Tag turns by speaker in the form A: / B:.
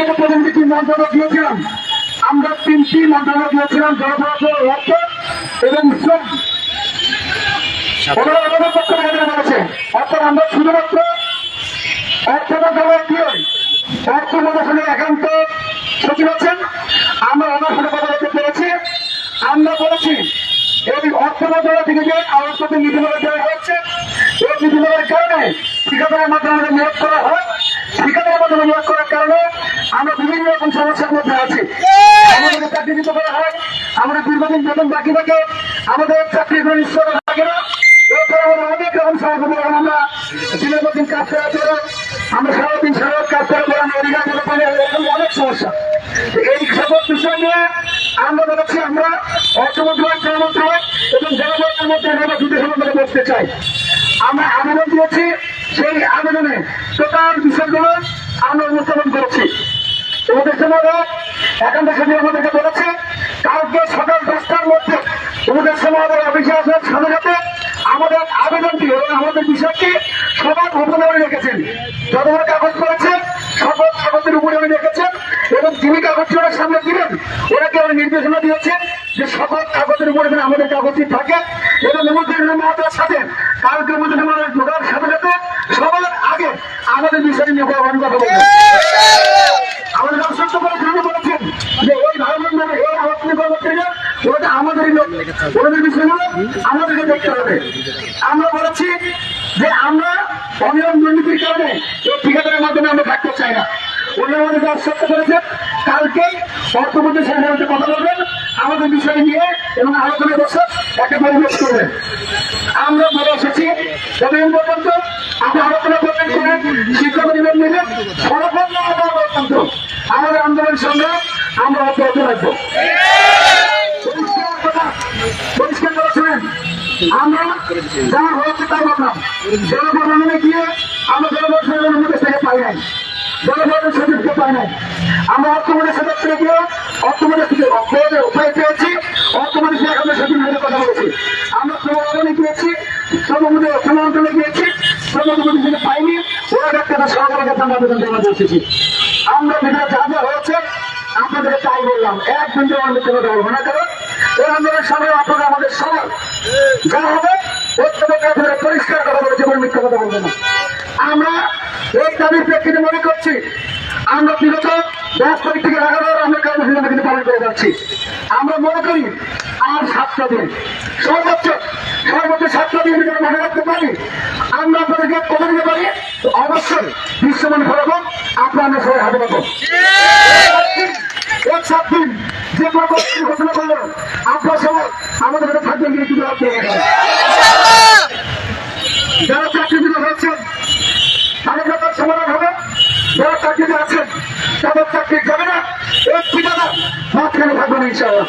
A: যে প্রতিনিধি মন্ত্রণালয় দিয়েছিলাম। আমরা তিনটি মন্ত্রণালয় দিয়েছিলাম এবং থেকে অর্থ আমরা থেকে দেওয়া এই কারণে ঠিকাদারের মাধ্যমে করা হয়। মাধ্যমে নিয়োগ করার কারণে আমরা বিভিন্ন রকম সমস্যার মধ্যে আছি। আমাদের চাকরি দিতে করা হয় আমাদের দীর্ঘদিন বেতন বাকি থাকে আমাদের চাকরি কোনো নিশ্চয় থাকে না। আমরা অনেক রকম সমস্যা আমরা। দিনের পর দিন কাজ করার পরে আমরা সারাদিন সারা রাত কাজ করার পরে আমরা অধিকার দিতে পারি না, এরকম অনেক সমস্যা। এই সকল বিষয় নিয়ে আমরা বলেছি এবং জনগণের মধ্যে আমরা দুটো সম্বন্ধে বসতে চাই। আমরা আবেদন দিয়েছি সেই আবেদনে টোটাল বিষয়গুলো আমরা অনুসরণ করেছি। তোমাদের সময় একান্ত সচিব আমাদেরকে বলেছে। কালকে সকাল দশটার মধ্যে তোমাদের সময় অফিসে আসার সাথে সাথে আমাদের আবেদনটি এবং আমাদের বিষয়টি সবার উপরে রেখেছেন। যতবার কাগজ করেছেন, সকল কাগজের উপরে উনি রেখেছেন এবং যিনি কাগজটি ওনার সামনে দিলেন ওনাকে উনি নির্দেশনা দিয়েছেন যে সকল কাগজের উপরে যেন আমাদের কাগজটি থাকে এবং সাথে, কালকে ঢোকার সাথে সাথে সবার আগে আমাদের বিষয়টি নিয়ে কথা বলবেন আমাদেরই লোক বিষয়গুলো আমাদেরকে দেখতে হবে। আমরা বলেছি যে আমরা অনিয়ম দুর্নীতির কারণে এই ঠিকাদারের মাধ্যমে আমরা থাকতে চাই না। উনি আমাদেরকে আশ্বস্ত করেছেন কালকে অর্থমন্ত্রী সাহেবের কথা বলবেন। আমাদের বিষয় নিয়ে এবং আলোচনায় বসে একটা পরিবেশ করবেন। আমরা বলে এসেছি। যতদিন পর্যন্ত আমরা আলোচনা করবেন করে শিক্ষক নেবেন সর্বপন্ন আন্দোলন পর্যন্ত আমাদের আন্দোলনের সঙ্গে আমরা অব্যাহত রাখব। আমরা যা হয়েছে তাই বললাম জনগণনে গিয়ে আমরা জনগণের অনুমতি থেকে পাই নাই। জনগণের সচিবকে পাই নাই। আমরা অর্থমন্ত্রী সদস্য থেকে গিয়ে অর্থমন্ত্রী থেকে অর্থমন্ত্রী উপায় পেয়েছি। অর্থমন্ত্রী আমরা সচিব হয়ে কথা বলেছি। আমরা শ্রমভবনে গিয়েছি শ্রমমন্ত্রী অর্থমন্ত্রণালয়ে গিয়েছি শ্রমমন্ত্রী থেকে পাইনি। ওরা ডাক্তার কাছে আমরা আবেদন দিয়ে এসেছি। আমরা যেটা যা যা হয়েছে আপনাদের তাই বললাম। এক মিনিট আমাদের কোনো বলব না কারণ এই আন্দোলনের সময় আপনারা আমাদের যা হবে আপনারা পরিষ্কার কথা বলে কথা না। আমরা এই দাবির প্রেক্ষিতে মনে করছি, আমরা বিগত দশ তারিখ থেকে এগারো আমরা কর্মসূচি কিন্তু পালন করে যাচ্ছি। আমরা মনে করি আর সাতটা দিন, সর্বোচ্চ সর্বোচ্চ সাতটা দিন যদি মনে রাখতে পারি, আমরা আপনাদেরকে কমে দিতে পারি অবশ্যই বিশ্বমান ফলাফল আপনার হাতে পাবো এক সাত দিন যে কর্মসূচি ঘোষণা করল আপনার সবাই আমাদের কাছে থাকবেন কিন্তু যারা চাকরিজীবী হয়েছেন, তাদের ব্যাপার সমাধান হবে। যারা চাকরিতে আছেন, তাদের চাকরি যাবে না। এর ঠিকানা মাঝখানে থাকবেন ইনশাআল্লাহ।